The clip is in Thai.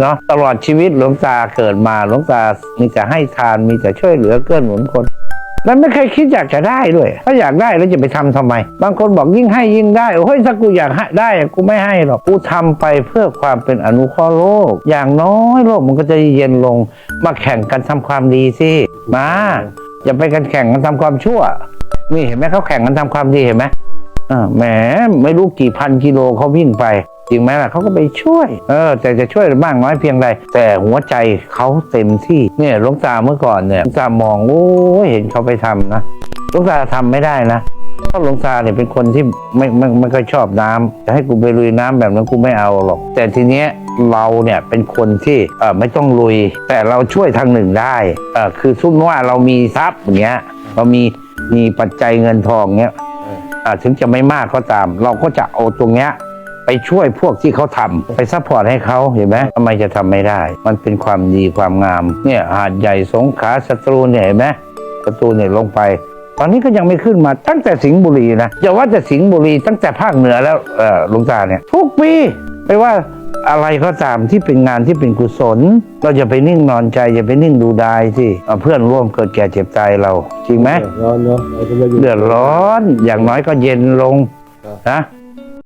เนาะตลอดชีวิตหลวงตาเกิดมาหลวงตามีแต่ให้ทานมีแต่ช่วยเหลือเกื้อหนุนคนแล้วไม่เคยคิดอยากจะได้ด้วย ถ้าอยากได้แล้วจะไปทำทำไม บางคนบอกยิ่งให้ยิ่งได้ โอ้ยถ้ากูอยากให้ได้กูไม่ให้หรอก กูทำไปเพื่อความเป็นอนุเคราะห์โลก อย่างน้อยโลกมันก็จะเย็นลง มาแข่งกันทำความดีสิ มา อย่าไปกันแข่งกันทำความชั่ว นี่เห็นไหมเขาแข่งกันทำความดีเห็นไหมอ่าแหมไม่รู้กี่พันกิโลเขาวิ่งไป จริงไหมล่ะเขาก็ไปช่วย เออ แต่จะช่วยมากน้อยเพียงใด แต่หัวใจเขาเต็มที่เนี่ยหลวงตาเมื่อก่อนเนี่ยหลวงตามองโอ้ยเห็นเขาไปทำนะหลวงตาทำไม่ได้นะเพราะหลวงตาเนี่ยเป็นคนที่ไม่ไม่ไม่ค่อยชอบน้ำจะให้กูไปลุยน้ำแบบนั้นกูไม่เอาหรอก แต่ทีเนี้ยเราเนี่ยเป็นคนที่เออไม่ต้องลุย แต่เราช่วยทางหนึ่งได้เออคือสมมว่าเรามีทรัพย์อย่างเงี้ยเรามีมีปัจจัยเงินทองเงี้ยอ่าถึงจะไม่มากก็ตาม เราก็จะเอาตรงเนี้ย ไปช่วยพวกที่เขาทำไปซัพพอร์ตให้เขาเห็นไหมทำไมจะทำไม่ได้ มันเป็นความดีความงาม เนี่ยหาดใหญ่สงขลาสตรูเนี่ยเห็นไหมสตรูเนี่ยลงไป ตอนนี้ก็ยังไม่ขึ้นมาตั้งแต่สิงห์บุรีนะอย่าว่าแต่สิงห์บุรีตั้งแต่ภาคเหนือแล้วเออหลุงตาเนี่ยทุกปีไม่ว่าอะไรก็ตามที่เป็นงานที่เป็นกุศล เราอย่าไปนิ่งนอนใจอย่าไปนิ่งดูดายสิเอาเพื่อนร่วมเกิดแก่เจ็บตายเรา จริงไหมร้อนเนาะเราจะมาอยู่เดือดร้อนอย่างน้อยก็เย็นลงนะ